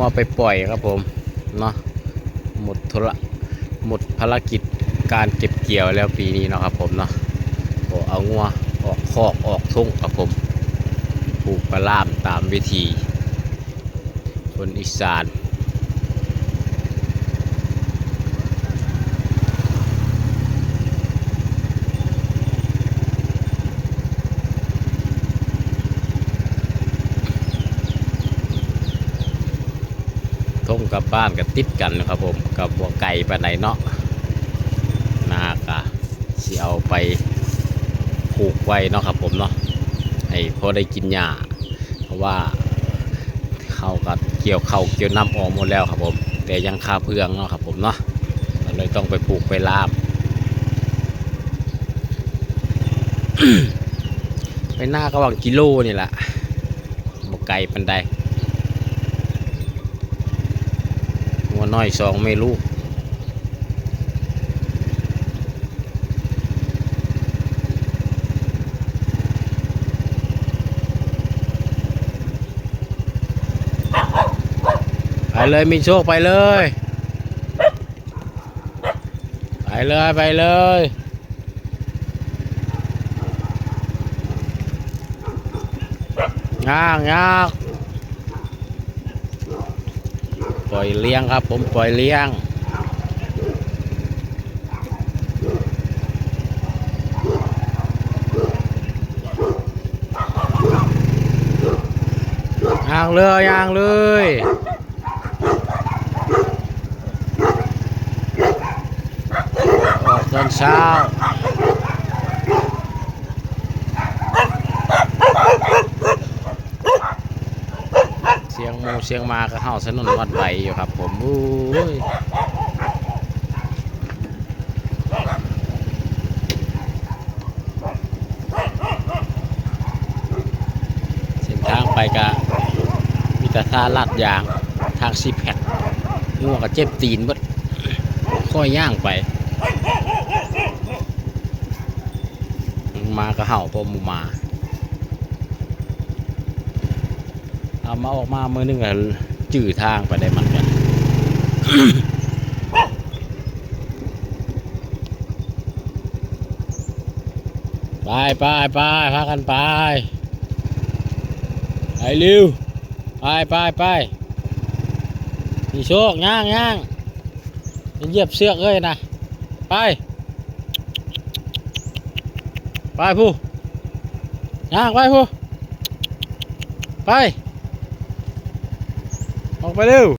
งัวไปปล่อยครับผมเนาะหมดธุระหมดภารกิจการเก็บเกี่ยวแล้วปีนี้เนาะครับผมเนาะก็เอางัวออกคอกออกทุ่งครับผมปลูกปลาล่ามตามวิธีคนอีสาน ทงกับบ้านกับติดกันนะครับผมกับบัวไก่ปานไหนเนาะนากะสิเอาไปผูกไว้เนาะครับผมเนาะให้พอได้กินหญ้าเพราะว่าเขากับเกี่ยวเขาเกี่ยวน้ำออกหมดแล้วครับผม แต่ยังคาเพืองเนาะครับผมเนาะก็เลยต้องไปปลูกไปลามไปหน้าก็วังกิโลนี่แหละบกไก่ปันใด หัวน้อยสองไม่ลูกไปเลยมีโชคไปเลย ไปเลยไปเลยยางย่าง ปล่อยเลี้ยงครับ ผมปล่อยเลี้ยงย่างเลยย่างเลยออกตอนเช้า เสียงมูเสียงมาก็เห่าสนุนวัดไหวอยู่ครับ ผมอู้ยเส้นทางไปกะมีแต่ท่าลาดยางทางซีแพคงัวกับเจ็บตีนบดค่อยย่างไป มาก็เห่าพอหมูมา เอามาออกมามือนึงอะจื่อทางไปได้มันกันไปไปไปพากันไปไปเร็วไปไปไปนี่โชคย่างย่างย่าเหยียบเสือกเลยนะไป ไปผู้ย่างไปผู้ไป ไปเร็ว